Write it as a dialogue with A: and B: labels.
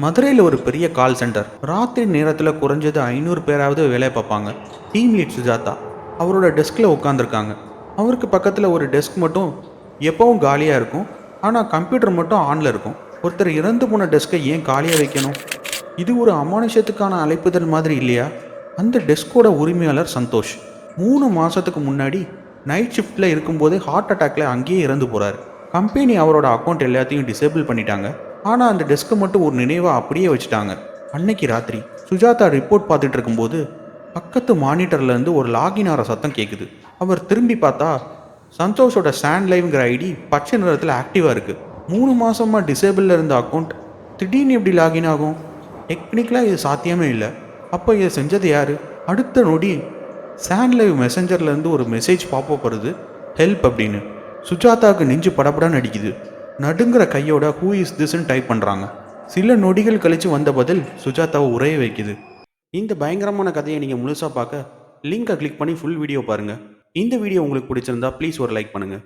A: மதுரையில் ஒரு பெரிய கால் சென்டர் ராத்திரி நேரத்தில் குறைஞ்சது ஐநூறு பேராவது வேலை பார்ப்பாங்க. Team lead Sujatha. அவரோட டெஸ்கில் உட்காந்துருக்காங்க அவருக்கு பக்கத்தில் ஒரு டெஸ்க் மட்டும் எப்பவும் காலியாக இருக்கும். ஆனால் கம்ப்யூட்டர் மட்டும் ஆனில் இருக்கும். ஒருத்தர் இறந்து போன டெஸ்க்கை ஏன் காலியாக வைக்கணும்? இது ஒரு அமானுஷத்துக்கான அழைப்புதல் மாதிரி இல்லையா? அந்த டெஸ்கோட உரிமையாளர் சந்தோஷ். மூணு மாதத்துக்கு முன்னாடி நைட் ஷிஃப்ட்டில் இருக்கும்போதே ஹார்ட் அட்டாக்ல அங்கேயே இறந்து போகிறார் கம்பெனி அவரோட அக்கௌண்ட் எல்லாத்தையும் டிசேபிள் பண்ணிட்டாங்க. ஆனால் அந்த டெஸ்க்கை மட்டும் ஒரு நினைவாக அப்படியே வச்சுட்டாங்க. அன்னைக்கு ராத்திரி சுஜாதா ரிப்போர்ட் பார்த்துட்டு இருக்கும்போது பக்கத்து மானிட்டர்லேருந்து ஒரு லாகின் ஆகிற சத்தம் கேட்குது அவர் திரும்பி பார்த்தா சந்தோஷோட சாண்ட் லைவ்ங்கிற ஐடி பச்சை நிறத்தில் ஆக்டிவாக இருக்குது மூணு மாதமாக டிசேபிளில் இருந்த அக்கௌண்ட் திடீர்னு எப்படி லாகின் ஆகும்? டெக்னிக்கலாக இது சாத்தியமே இல்லை. அப்போ இதை செஞ்சது யார்? அடுத்த நொடி சாண்ட் லைவ் மெசஞ்சர்லேருந்து ஒரு மெசேஜ் பாப்பப் வருது ஹெல்ப் அப்படின்னு. சுஜாதாவுக்கு நெஞ்சு படப்படான்னு அடிக்குது. நடுங்கிற கையோட ஹூ இஸ் திஸ்ன்னு டைப் பண்ணுறாங்க சில நொடிகள் கழித்து வந்த பதில் சுஜாதாவை உரைய வைக்குது. இந்த பயங்கரமான கதையை நீங்கள் முழுசாக பார்க்க லிங்கை கிளிக் பண்ணி ஃபுல் வீடியோ பாருங்கள் இந்த வீடியோ உங்களுக்கு பிடிச்சிருந்தா ப்ளீஸ் ஒரு லைக் பண்ணுங்கள்